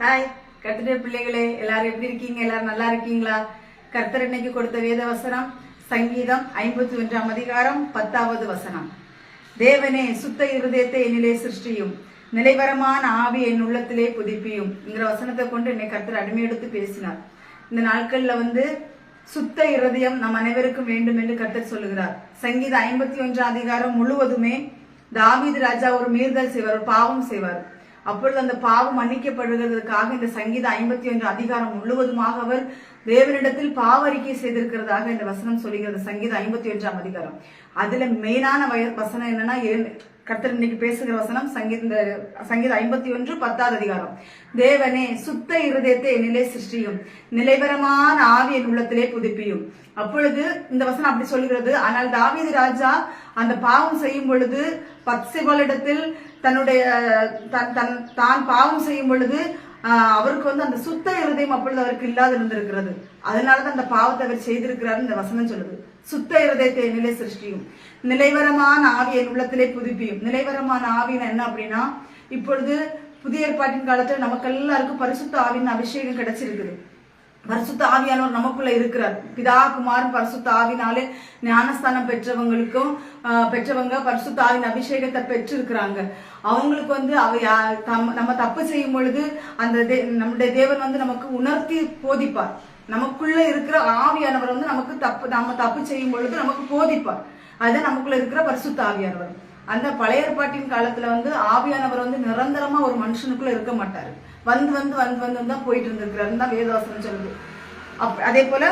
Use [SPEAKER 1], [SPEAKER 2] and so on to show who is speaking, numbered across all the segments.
[SPEAKER 1] Hi கர்த்தருடைய பிள்ளைகளே எல்லாரும் எப்படி இருக்கீங்க? எல்லாரும் நல்லா இருக்கீங்களா? கர்த்தர் இன்னைக்கு கொடுத்த வேத வசனம் சங்கீதம் ஐம்பத்தி ஒன்றாம் அதிகாரம் பத்தாவது வசனம். தேவனே சுத்த இருதயத்தை என்னிலே சிருஷ்டியும் நிலைவரமான ஆவி என் உள்ளத்திலே புதிப்பியும் என்கிற வசனத்தை கொண்டு என்னை கர்த்தர் அடிமையெடுத்து பேசினார். இந்த நாட்கள்ல வந்து சுத்த இருதயம் நம் அனைவருக்கும் வேண்டும் என்று கர்த்தர் சொல்லுகிறார். சங்கீதம் ஐம்பத்தி ஒன்றாம் அதிகாரம் முழுவதுமே தாவீது ராஜா ஒரு மீறுதல் செய்வார் ஒரு பாவம் செய்வார். அப்பொழுது அந்த பாவம் மன்னிக்கப்படுகிறதுக்காக இந்த சங்கீதம் ஐம்பத்தி ஒன்று அதிகாரம் முழுவதுமாக அவர் தேவனிடத்தில் பாவ அறிக்கை செய்திருக்கிறதாக இந்த வசனம் சொல்லுகிறது. சங்கீதம் ஐம்பத்தி ஒன்றாம் அதிகாரம். அதுல மெயினான வசனம் என்னன்னா ஏழு- கர்த்தர் இன்னைக்கு பேசுகிற வசனம் சங்கீத இந்த சங்கீதம் ஐம்பத்தி ஒன்று பத்தாவது அதிகாரம். தேவனே சுத்த இருதயத்தை நிலை சிருஷ்டியும். நிலைவரமான ஆவி என் உள்ளத்திலே புதுப்பியும். அப்பொழுது இந்த வசனம் அப்படி சொல்கிறது. ஆனால் தாவீது ராஜா அந்த பாவம் செய்யும் பொழுது பத்சிபலிடத்தில் தன்னுடைய தன் தன் தான் பாவம் செய்யும் பொழுது அவருக்கு வந்து அந்த சுத்த இருதயம் அப்பொழுது அவருக்கு இல்லாது இருந்திருக்கிறது அதனாலதான் அந்த பாவத்தை அவர் செய்திருக்கிறார் இந்த வசனம் சொல்லுது. சுத்த இருதயத்தை நிலை சிருஷ்டியும். நிலைவரமான ஆவி என் உள்ளத்திலே புதுப்பியும். நிலைவரமான ஆவின்னு என்ன அப்படின்னா இப்பொழுது புதிய ஏற்பாட்டின் காலத்துல நமக்கு எல்லாருக்கும் பரிசுத்த ஆவின் அபிஷேகம் கிடைச்சிருக்குது. பரிசுத்த ஆவியானவர் நமக்குள்ள இருக்கிறார். பிதா குமாரன் பரிசுத்த ஆவினாலே ஞானஸ்தானம் பெற்றவங்களுக்கும் ஆஹ், பெற்றவங்க பரிசுத்த ஆவின் அபிஷேகத்தை பெற்றிருக்கிறாங்க. அவங்களுக்கு வந்து அவ யா- தம்- நம்ம தப்பு செய்யும் பொழுது அந்த தே- நம்முடைய தேவன் வந்து நமக்கு உணர்த்தி போதிப்பார். நமக்குள்ள இருக்கிற ஆவியானவர் வந்து நமக்கு தப்பு நம்ம தப்பு செய்யும் பொழுது நமக்கு போதிப்பார். அதுதான் நமக்குள்ள இருக்கிற பரிசுத்த ஆவியானவர். அந்த பழைய ஏற்பாட்டின் காலத்துல வந்து ஆவியானவர் வந்து நிரந்தரமா ஒரு மனுஷனுக்குள்ள இருக்க மாட்டாரு. வந்து வந்து வந்து வந்து தான் போயிட்டு இருந்திருக்கிறாருன்னு தான் வேதவாசனம் சொல்லுது. அப் அதே போல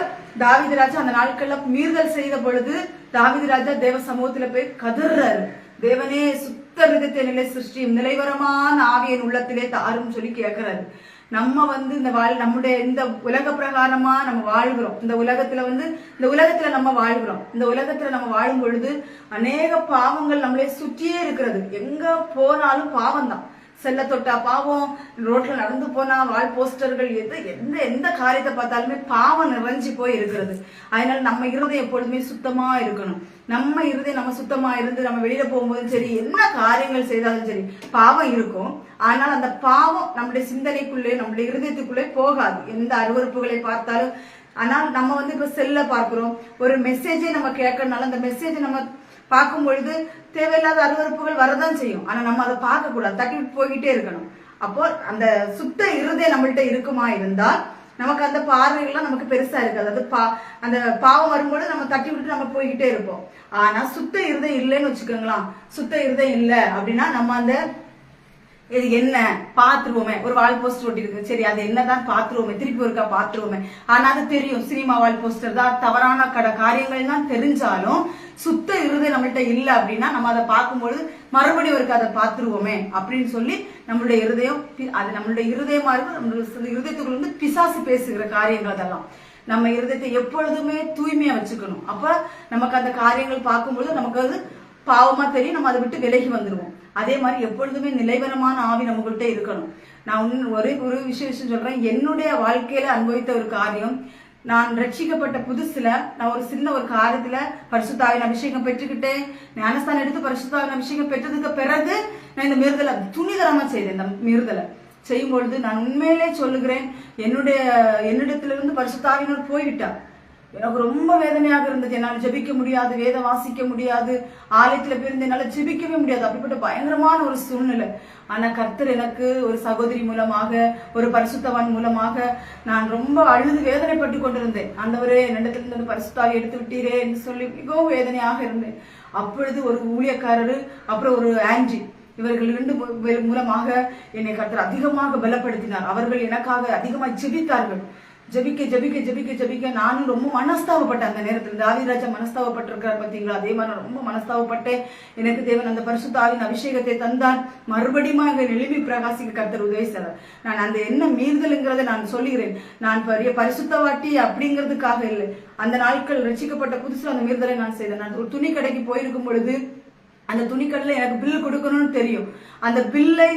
[SPEAKER 1] தாவீது ராஜா அந்த நாட்கள்ல மீறுதல் செய்த பொழுது தாவீது ராஜா தேவ சமூகத்துல போய் கதறாரு. தேவனே சுத்த விதத்தை நிலை சிருஷ்டியும் நிலைவரமான ஆவியின் உள்ளத்திலே தாரும் சொல்லி கேட்கிறாரு நம்ம வந்து இந்த வாழ் நம்முடைய இந்த உலக பிரகாரமா நம்ம வாழ்கிறோம். இந்த உலகத்துல வந்து இந்த உலகத்துல நம்ம வாழ்கிறோம். இந்த உலகத்துல நம்ம வாழும் பொழுது அநேக பாவங்கள் நம்மளை சுற்றியே இருக்கிறது. எங்க போனாலும் பாவம் தான் செல்ல தொட்டா பாவம் ரோட்ல நடந்து போனா வால் போஸ்டர்கள் எது எந்த எந்த காரியத்தை பார்த்தாலுமே பாவம் நிறைஞ்சு போய் இருக்கிறது. அதனால நம்ம இருதயம் எப்பொழுதுமே சுத்தமா இருக்கணும். நம்ம இருதயம் நம்ம சுத்தமா இருந்து நம்ம வெளியில போகும்போதும் சரி என்ன காரியங்கள் செய்தாலும் சரி பாவம் இருக்கும். ஆனால் அந்த பாவம் நம்முடைய சிந்தனைக்குள்ளே நம்முடைய இருதயத்துக்குள்ளே போகாது. எந்த அருவறுப்புகளை பார்த்தாலும். ஆனால் நம்ம வந்து இப்ப செல்ல பார்க்கிறோம். ஒரு மெசேஜை நம்ம கேட்கறதுனால அந்த மெசேஜை நம்ம பார்க்கும் பொழுது தேவையில்லாத அருவறுப்புகள் வரதான் செய்யும். ஆனா நம்ம அதை பார்க்க கூடாது தட்டி விட்டு போய்கிட்டே இருக்கணும். அப்போ அந்த சுத்த இருதயம் நம்மள்கிட்ட இருக்குமா இருந்தால் நமக்கு அந்த பார்வைகள்லாம் நமக்கு பெருசா இருக்காது. அது பா அந்த பாவம் வரும்போது நம்ம தட்டி விட்டு நம்ம போய்கிட்டே இருப்போம். ஆனா சுத்த இருதம் இல்லைன்னு வச்சுக்கோங்களேன். சுத்த இருதயம் இல்லை அப்படின்னா நம்ம அந்த இது என்ன? பாத்துருவோமே ஒரு வால் போஸ்டர் ஒட்டி இருக்கு சரி அது என்னதான் பாத்துருவோமே திருப்பி ஒருக்கா பாத்துருவோமே ஆனா அது தெரியும். சினிமா வால் போஸ்டர் தான். தவறான கட காரியங்கள் தான் தெரிஞ்சாலும் சுத்த இருதயம் நம்மள்கிட்ட இல்ல அப்படின்னா நம்ம அதை பார்க்கும்பொழுது மறுபடியும் ஒருக்கா அதை பாத்துருவோமே அப்படின்னு சொல்லி நம்மளுடைய இருதயம் பி- அது நம்மளுடைய இருதயமா இருக்கும். நம்மளுடைய இருதயத்துக்குள்ள வந்து பிசாசு பேசுகிற காரியங்கள் அதெல்லாம். நம்ம இருதயத்தை எப்பொழுதுமே தூய்மையா வச்சுக்கணும். அப்ப நமக்கு அந்த காரியங்கள் பார்க்கும்பொழுது நமக்கு அது பாவமா தெரியும். நம்ம அதை விட்டு விலகி வந்துருவோம். அதே மாதிரி எப்பொழுதுமே நிலைவரமான ஆவி நம்மகிட்ட இருக்கணும். நான் ஒரே ஒரு விஷயம் விஷயம் சொல்றேன். என்னுடைய வாழ்க்கையில அனுபவித்த ஒரு காரியம் நான் ரட்சிக்கப்பட்ட புதுசுல நான் ஒரு சின்ன ஒரு காரியத்துல பரிசுத்தாவின் அபிஷேகம் பெற்றுக்கிட்டேன். ஞானஸ்தானம் எடுத்து பரிசுத்தாவின் அபிஷேகம் பெற்றதுக்கு பிறகு நான் இந்த மிருதலை துணிதரமா செய்தேன். இந்த மீறுதலை செய்யும் பொழுது நான் உண்மையிலே சொல்லுகிறேன் என்னுடைய என்னிடத்திலிருந்து பரிசுத்தாவினர் போய்விட்டார். எனக்கு ரொம்ப வேதனையாக இருந்தது. என்னால் ஜெபிக்க முடியாது வேதம் வாசிக்க முடியாது ஆலயத்துல போயிருந்து என்னால ஜெபிக்கவே முடியாது. அப்படிப்பட்ட பயங்கரமான ஒரு சூழ்நிலை. ஆனா கர்த்தர் எனக்கு ஒரு சகோதரி மூலமாக ஒரு பரிசுத்தவான் மூலமாக நான் ரொம்ப அழுது வேதனைப்பட்டு கொண்டிருந்தேன். ஆண்டவரே என்னிடத்திலிருந்து அந்த பரிசுத்தாக எடுத்து விட்டீரே என்று சொல்லி மிகவும் வேதனையாக இருந்தேன். அப்பொழுது ஒரு ஊழியக்காரர் அப்புறம் ஒரு ஆன்டி இவர்கள் இரண்டு மூலமாக என்னை கர்த்தர் அதிகமாக பலப்படுத்தினார். அவர்கள் எனக்காக அதிகமாக ஜெபித்தார்கள். ஜபிக்க ஜபிக்க ஜபிக்க ஜபிக்க நானும் ரொம்ப மனஸ்தாபப்பட்டேன் அந்த நேரத்தில். தாவிராஜா மனஸ்தாபப்பட்டிருக்கிறார் பார்த்தீங்களா? அதே மாதிரி நான் ரொம்ப மனஸ்தாபப்பட்டேன். எனக்கு தேவன் அந்த பரிசுத்தாவின் அபிஷேகத்தை தந்தார். மறுபடியும் எங்கள் எழுப்பி பிரகாசிக்க கருத்தர் உதவி செய்தார் நான் அந்த என்ன மீறுதலுங்கிறத நான் சொல்லுகிறேன். நான் பெரிய பரிசுத்தவாட்டி அப்படிங்கிறதுக்காக இல்லை. அந்த நாட்கள் ரசிக்கப்பட்ட புதுசில் அந்த மீறுதலை நான் செய்தேன். நான் ஒரு துணி கடைக்கு போயிருக்கும் பொழுது அந்த துணிக்கடையில் எனக்கு பில்லு கொடுக்கணும்னு தெரியும். அந்த பில்லை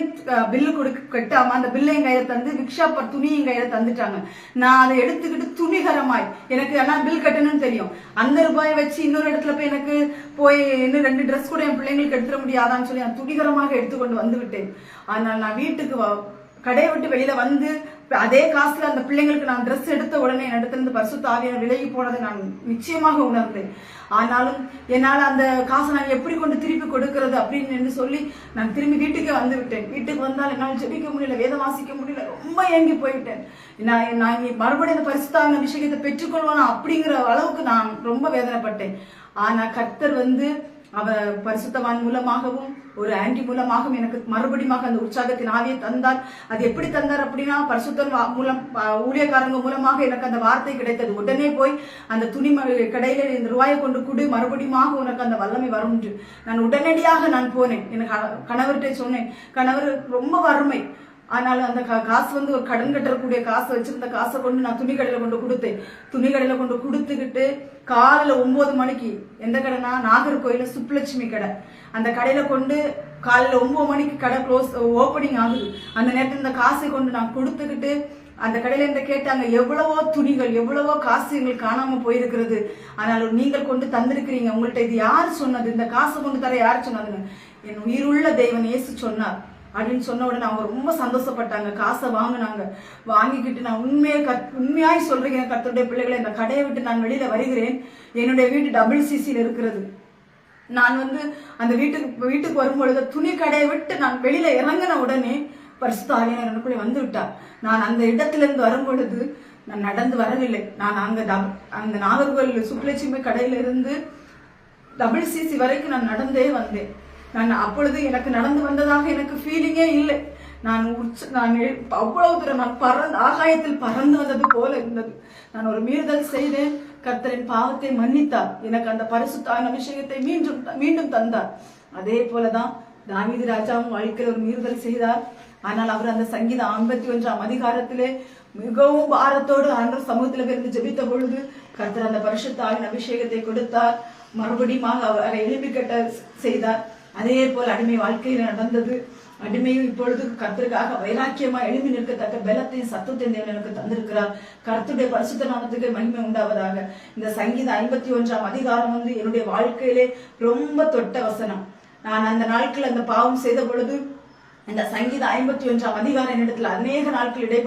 [SPEAKER 1] பில்லு கொடுக்க கட்டாம அந்த பில்லை என் கையில தந்து விக்ஷாப்பர் துணி என் கையில தந்துட்டாங்க. நான் அதை எடுத்துக்கிட்டு துணிகரமாய் எனக்கு ஆனா பில் கட்டணும்னு தெரியும். அந்த ரூபாயை வச்சு இன்னொரு இடத்துல போய் எனக்கு போய் இன்னும் ரெண்டு ட்ரெஸ் கூட என் பிள்ளைங்களுக்கு எடுத்துட முடியாதான்னு சொல்லி நான் துணிகரமாக எடுத்துக்கொண்டு வந்துவிட்டேன். ஆனால் நான் வீட்டுக்கு கடையை விட்டு வெளியில வந்து அதே காசுல அந்த பிள்ளைங்களுக்கு நான் ட்ரெஸ் எடுத்த உடனே இடத்திலிருந்து பரிசு ஆவியான விலகி போனதை நான் நிச்சயமாக உணர்ந்தேன். ஆனாலும் என்னால் அந்த காசை நான் எப்படி கொண்டு திருப்பி கொடுக்கறது அப்படின்னு என்று சொல்லி நான் திரும்பி வீட்டுக்கே வந்து விட்டேன். வீட்டுக்கு வந்தால் என்னால் ஜெபிக்க முடியல வேதம் வாசிக்க முடியல ரொம்ப ஏங்கி போயிட்டேன் நான் நான் மறுபடியும் அந்த பரிசுத்தாவின விஷயத்தை பெற்றுக்கொள்வானா அப்படிங்கிற அளவுக்கு நான் ரொம்ப வேதனைப்பட்டேன். ஆனா கர்த்தர் வந்து அவ பரிசுத்தவான் மூலமாகவும் ஒரு ஆண்டி மூலமாகவும் எனக்கு மறுபடியும் அந்த உற்சாகத்தின் ஆவியை தந்தார் அது எப்படி தந்தார் அப்படின்னா பரிசுத்தன் வா- மூலம் ஊழியக்காரங்க மூலமாக எனக்கு அந்த வார்த்தை கிடைத்தது. உடனே போய் அந்த துணி கடையில இந்த ரூபாயை கொண்டு கொடு மறுபடியும் உனக்கு அந்த வல்லமை வரும் என்று. நான் உடனடியாக நான் போனேன். எனக்கு கண- கணவர்கிட்ட சொன்னேன் கணவர் ரொம்ப வறுமை. ஆனாலும் அந்த கா- காசு வந்து ஒரு கடன் கட்டக்கூடிய காசு வச்சிருந்த காசை கொண்டு நான் துணி கடையில கொண்டு கொடுத்தேன். துணி கடையில கொண்டு கொடுத்துக்கிட்டு காலையில ஒன்பது மணிக்கு எந்த கடைனா? நாகர்கோயில சுப்புலட்சுமி கடை. அந்த கடையில கொண்டு காலையில ஒன்பது மணிக்கு கடை க்ளோஸ் ஓப்பனிங் ஆகுது. அந்த நேரத்தில் இந்த காசை கொண்டு நான் கொடுத்துக்கிட்டு அந்த கடையில இருந்து கேட்டாங்க எவ்வளவோ துணிகள் எவ்வளவோ காசு எங்களுக்கு காணாம போயிருக்கிறது. ஆனாலும் நீங்கள் கொண்டு தந்திருக்கிறீங்க. உங்கள்ட்ட இது யார் சொன்னது? இந்த காசை கொண்டு தர யார் சொன்னதுன்னு என் உயிருள்ள தெய்வன் இயேசு சொன்னார். அப்படின்னு சொன்ன உடனே அவங்க ரொம்ப சந்தோஷப்பட்டாங்க. காசை வாங்கினாங்க. வாங்கிக்கிட்டு நான் உண்மையை கத் உண்மையாய் சொல்றேன். கத்தருடைய பிள்ளைகளை இந்த கடையை விட்டு நான் வெளியில வருகிறேன். என்னுடைய வீடு டபுள் சிசியில் இருக்கிறது. நான் வந்து அந்த வீட்டுக்கு வீட்டுக்கு வரும்பொழுது துணி கடையை விட்டு நான் வெளியில இறங்கின உடனே பரிசுத்த ஆவியானவர் எனக்குள்ளே வந்து விட்டா நான் அந்த இடத்திலிருந்து வரும்பொழுது வரும் பொழுது நான் நடந்து வரவில்லை. நான் அங்க டப்- அந்த நாகர்கோவில் சுக்லட்சுமி கடையிலிருந்து டபுள் சிசி வரைக்கும் நான் நடந்தே வந்தேன். நான் அப்பொழுது எனக்கு நடந்து வந்ததாக எனக்கு ஃபீலிங்கே இல்லை. நான் உற்ச நான் எழு- அவ்வளவு தூரம் நான் பறந்து ஆகாயத்தில் பறந்து வந்தது போல இருந்தது. நான் ஒரு மீறுதல் செய்தேன். கர்த்தரின் பாவத்தை மன்னித்தார். எனக்கு அந்த பரிசுத்தான விஷயத்தை மீண்டும் மீண்டும் தந்தார். அதே போலதான் தாவீது ராஜாவும் வாழ்க்கையில் ஒரு மீறுதல் செய்தார். ஆனால் அவர் அந்த சங்கீதம் ஐம்பத்தி ஒன்றாம் அதிகாரத்திலே மிகவும் பாரத்தோடு ஆண்டவர் சமூகத்தில் இருந்து ஜெபித்த பொழுது கர்த்தர் அந்த பரிசுத்தாவின் அபிஷேகத்தை கொடுத்தார். மறுபடியும் அவரை எழுப்பி கட்ட செய்தார். அதே போல் அடிமை வாழ்க்கையில் நடந்தது. அடிமையும் இப்பொழுது கர்த்தருக்காக வைராக்கியமா எழுப்பி நிற்கத்தக்க பலத்தையும் சத்தத்தையும் தேவன் எனக்கு தந்திருக்கிறார். கருத்துடைய பரிசுத்த நாமத்துக்கு மகிமை உண்டாவதாக. இந்த சங்கீத ஐம்பத்தி ஒன்றாம் அதிகாரம் வந்து என்னுடைய வாழ்க்கையிலே ரொம்ப தொட்ட வசனம். நான் அந்த நாட்கள் அந்த பாவம் செய்த பொழுது இந்த சங்கீத ஐம்பத்தி ஒன்றாம் அதிகாரம் என்னிடத்துல அநேக நாட்கள் இடைப்பட்டு